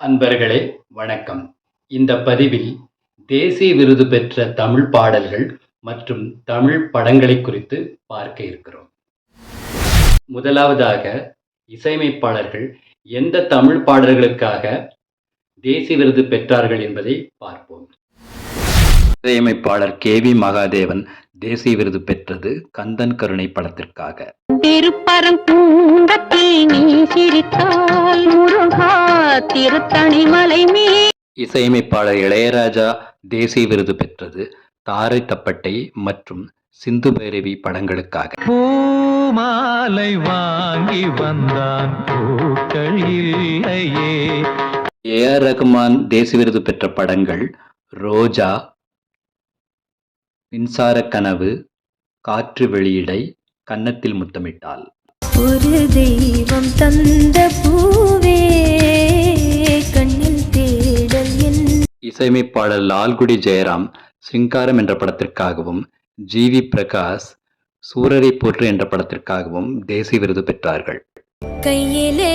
அன்பர்களே வணக்கம். இந்த பதிவில் தேசிய விருது பெற்ற தமிழ் பாடல்கள் மற்றும் தமிழ் படங்களை குறித்து பார்க்க இருக்கிறோம். முதலாவதாக இசையமைப்பாளர்கள் எந்த தமிழ் பாடல்களுக்காக தேசிய விருது பெற்றார்கள் என்பதை பார்ப்போம். இசையமைப்பாளர் கே வி மகாதேவன் தேசிய விருது பெற்றது கந்தன் கருணை படத்திற்காக. திருப்பரங்குன்றத்தில் நீ சிரித்தால் முருகா திருத்தணி மலை மீ. இசையமைப்பாளர் இளையராஜா தேசிய விருது பெற்றது தாரை தப்பட்டை மற்றும் சிந்து பைரவி படங்களுக்காக. பூமாலை வாங்கி வந்தான் பூக்கள் இல்லையே. ஏ ஆர் ரகுமான் தேசிய விருது பெற்ற படங்கள் ரோஜா மின்சார கனவு காற்று வெளியிடை கன்னத்தில் முத்தமிட்டால் ஒரு தெய்வம் தந்த பூவே கண்ணில் தேடல் இசையமைப்பாளர் லால்குடி ஜெயராம் சிங்காரம் என்ற படத்திற்காகவும் ஜி வி பிரகாஷ் சூரரை போற்று என்ற படத்திற்காகவும் தேசிய விருது பெற்றார்கள். கையிலே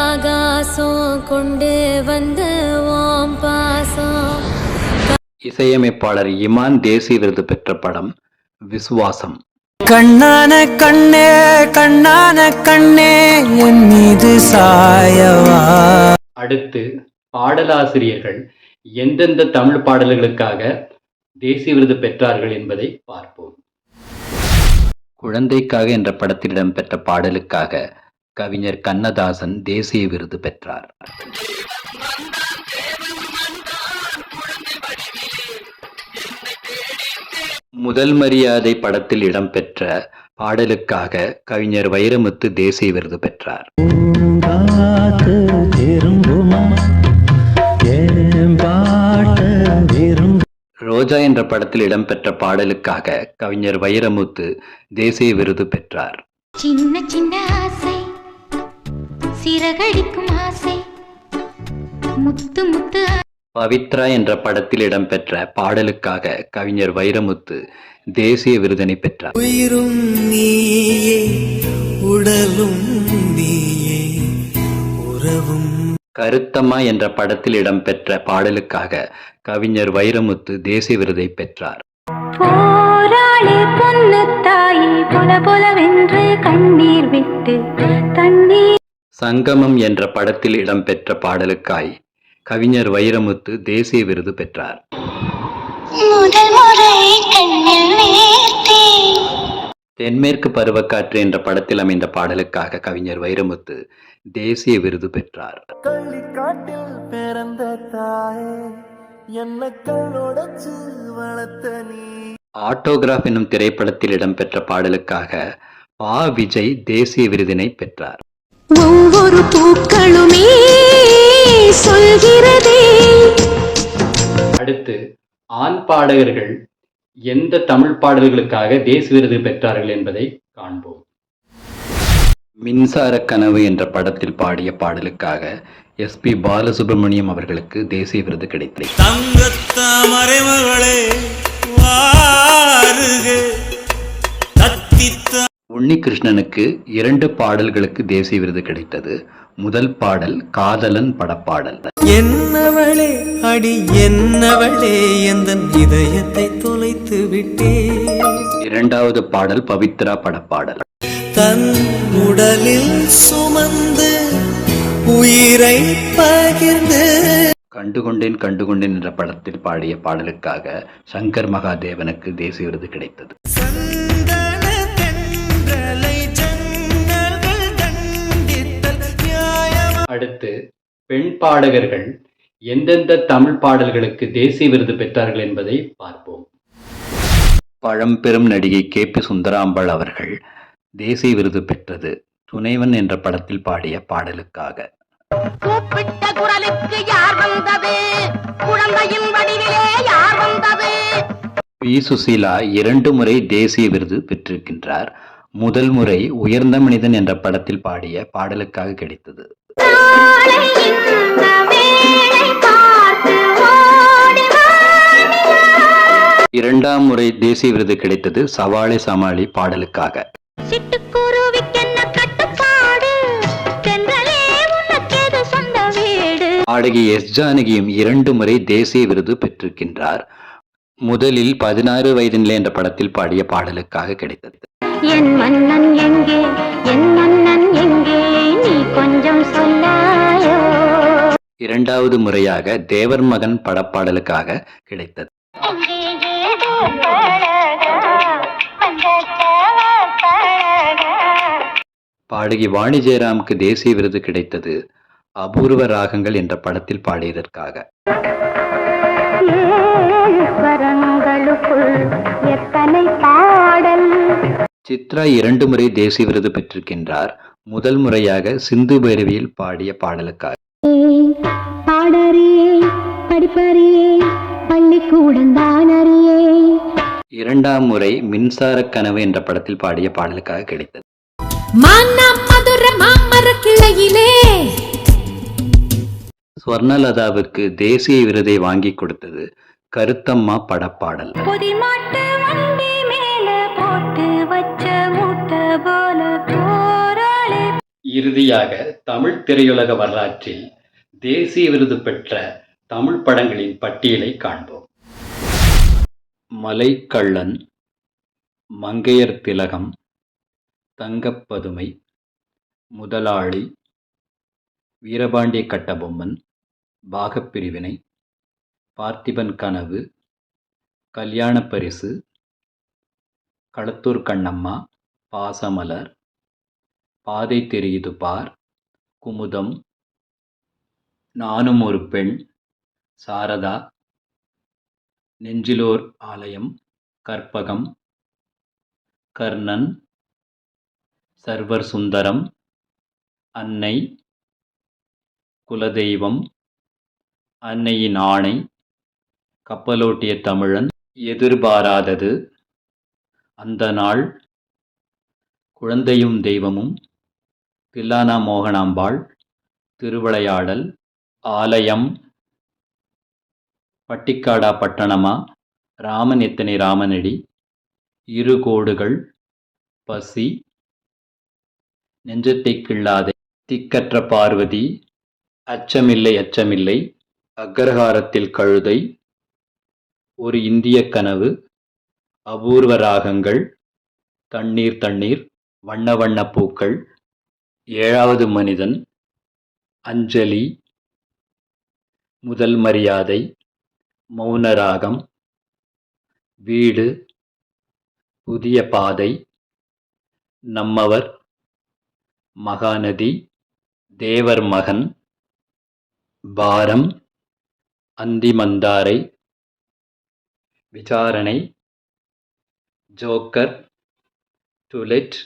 ஆகாசம் கொண்டு வந்த ஓம் பாசம். இசையமைப்பாளர் இமான் தேசிய விருது பெற்ற படம் விசுவாசம். கண்ணான கண்ணே கண்ணான கண்ணே என் மீது சாயவா? அடுத்து பாடலாசிரியர்கள் எந்தெந்த தமிழ் பாடல்களுக்காக தேசிய விருது பெற்றார்கள் என்பதை பார்ப்போம். குழந்தைக்காக என்ற படத்தில் இடம்பெற்ற பாடலுக்காக கவிஞர் கண்ணதாசன் தேசிய விருது பெற்றார். முதல் மரியாதை படத்தில் இடம்பெற்ற பாடலுக்காக கவிஞர் வைரமுத்து தேசிய விருது பெற்றார். ரோஜா என்ற படத்தில் இடம்பெற்ற பாடலுக்காக கவிஞர் வைரமுத்து தேசிய விருது பெற்றார். சின்ன சின்ன ஆசை சிறகடிக்கும் ஆசை முத்து முத்து பவித்ரா என்ற படத்தில் இடம்பெற்ற பாடலுக்காக கவிஞர் வைரமுத்து தேசிய விருதினை பெற்றார். உயிரும் நீயே உடலும் நீயே உறவும் கருத்தம்மா என்ற படத்தில் இடம்பெற்ற பாடலுக்காக கவிஞர் வைரமுத்து தேசிய விருதை பெற்றார். போராளி பொண்ணு தாயி பொல பொலவென்று கண்ணீர் விட்டு தண்ணீர் சங்கமம் என்ற படத்தில் இடம்பெற்ற பாடலுக்காய் கவிஞர் வைரமுத்து தேசிய விருது பெற்றார். முதல் முறை கண்ணில் நீர்த்தே தென்மேற்கு பருவக்காற்று என்ற படத்தில் அமைந்த பாடலுக்காக கவிஞர் வைரமுத்து தேசிய விருது பெற்றார். கள்ளிக்காட்டில் பிறந்த தாயே என்ன கண்ணோடச்சு வளர்த்த நீ. ஆட்டோகிராஃப் என்னும் திரைப்படத்தில் இடம்பெற்ற பாடலுக்காக பா விஜய் தேசிய விருதினை பெற்றார். ஒவ்வொரு பூக்களுமே சொல்கிறதே. அடுத்து ஆண் பாடகர்கள் எந்த தமிழ் பாடல்களுக்காக தேசிய விருது பெற்றார்கள் என்பதை காண்போம். மின்சார கனவு என்ற படத்தில் பாடிய பாடலுக்காக எஸ்பி பாலசுப்ரமணியம் அவர்களுக்கு தேசிய விருது கிடைத்தது. உன்னிகிருஷ்ணனுக்கு இரண்டு பாடல்களுக்கு தேசிய விருது கிடைத்தது. முதல் பாடல் காதலன் படப்பாடல். என்னவளே அடி என்னவளே எந்த இதயத்தை தொலைத்து விட்டே இரண்டாவது பாடல் பவித்ரா படப்பாடல். தன் உடலில் சுமந்து உயிரை பகிர்ந்து கண்டுகொண்டேன் கண்டுகொண்டேன் என்ற படத்தில் பாடிய பாடலுக்காக சங்கர் மகாதேவனுக்கு தேசிய விருது கிடைத்தது. பெண் பாடகர்கள் எந்தெந்த தமிழ் பாடல்களுக்கு தேசிய விருது பெற்றார்கள் என்பதை பார்ப்போம். பழம்பெரும் நடிகை கே பி சுந்தராம்பாள் அவர்கள் தேசிய விருது பெற்றது துணைவன் என்ற படத்தில் பாடிய பாடலுக்காக. கூப்பிட்ட குரலுக்கு யார் வந்தது? குழந்தையின் வடிவிலே யார் வந்தது? பி சுசீலா இரண்டு முறை தேசிய விருது பெற்றிருக்கின்றார். முதல் முறை உயர்ந்த மனிதன் என்ற படத்தில் பாடிய பாடலுக்காக கிடைத்தது. நிலா. இரண்டாம் முறை தேசிய விருது கிடைத்தது சவாலே சமாளி பாடலுக்காக. பாடகி எஸ் ஜானகியும் இரண்டு முறை தேசிய விருது பெற்றிருக்கின்றார். முதலில் பதினாறு வயதினிலே என்ற படத்தில் பாடிய பாடலுக்காக கிடைத்தது. என் மன்னன் எங்கே? என் கொஞ்சம் சொல்லாயோ இரண்டாவது முறையாக தேவர் மகன் படப்பாடலுக்காக கிடைத்தது. பாடகி வாணி ஜெயராமுக்கு தேசிய விருது கிடைத்தது அபூர்வ ராகங்கள் என்ற படத்தில் பாடியதற்காக. சித்ரா இரண்டு முறை தேசிய விருது பெற்றிருக்கின்றார். முதல் முறையாக சிந்து பைரவியில் பாடிய பாடலுக்காக. பாடறியே படிப்பறியே இரண்டாம் முறை மின்சார கனவு என்ற படத்தில் பாடிய பாடலுக்காக கிடைத்தது. ஸ்வர்ணலதாவுக்கு தேசிய விருதை வாங்கி கொடுத்தது கருத்தம்மா படப்பாடல். பொதிமாட்டு வண்டி மேல போட்டு வச்ச மூட்டை போல போராளே இறுதியாக தமிழ் திரையுலக வரலாற்றில் தேசிய விருது பெற்ற தமிழ் படங்களின் பட்டியலை காண்போம். மலைக்கள்ளன் மங்கையர் திலகம் தங்கப்பதுமை முதலாளி வீரபாண்டிய கட்டபொம்மன் பாகப்பிரிவினை பார்த்திபன் கனவு கல்யாணப் பரிசு களத்தூர் கண்ணம்மா பாசமலர் பாதை தெரியுது பார். குமுதம். நானும் ஒரு பெண். சாரதா. நெஞ்சிலோர் ஆலயம். கற்பகம். கர்ணன். சர்வர் சுந்தரம். அன்னை. குலதெய்வம். அன்னையின் ஆணை. கப்பலோட்டிய தமிழன். எதிர்பாராதது. அந்த நாள். குழந்தையும் தெய்வமும். தில்லானா மோகனாம்பாள் திருவிளையாடல் ஆலயம் பட்டிக்காடா பட்டணமா ராமன் எத்தனை ராமனடி இரு கோடுகள் பசி நெஞ்சத்தை கிள்ளாதே திக்கற்ற பார்வதி அச்சமில்லை அச்சமில்லை அக்ரஹாரத்தில் கழுதை ஒரு இந்திய கனவு அபூர்வ ராகங்கள் தண்ணீர் தண்ணீர் வண்ண வண்ண பூக்கள் ஏழாவது மனிதன் அஞ்சலி முதல் மரியாதை மௌனராகம் வீடு புதிய பாதை நம்மவர் மகாநதி தேவர் மகன் பாரம் அந்திமந்தாரை விசாரணை ஜோக்கர் டுலெட்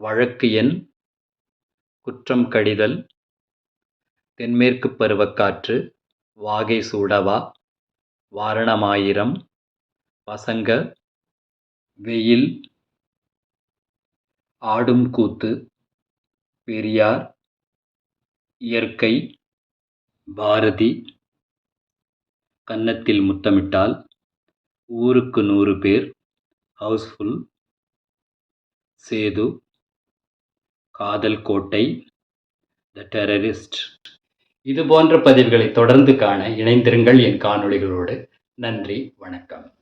வழக்கு எண் குற்றம் கடிதல் தென்மேற்கு பருவக்காற்று வாகை சூடவா வாரணமாயிரம் பசங்க வெயில் ஆடும் கூத்து பெரியார் இயற்கை பாரதி கன்னத்தில் முத்தமிட்டால் ஊருக்கு நூறு பேர் ஹவுஸ்ஃபுல் சேது காதல் கோட்டை த டெரரிஸ்ட் இது போன்ற பதிவுகளை தொடர்ந்து காண இணைந்திருங்கள் என் காணொளிகளோடு. நன்றி வணக்கம்.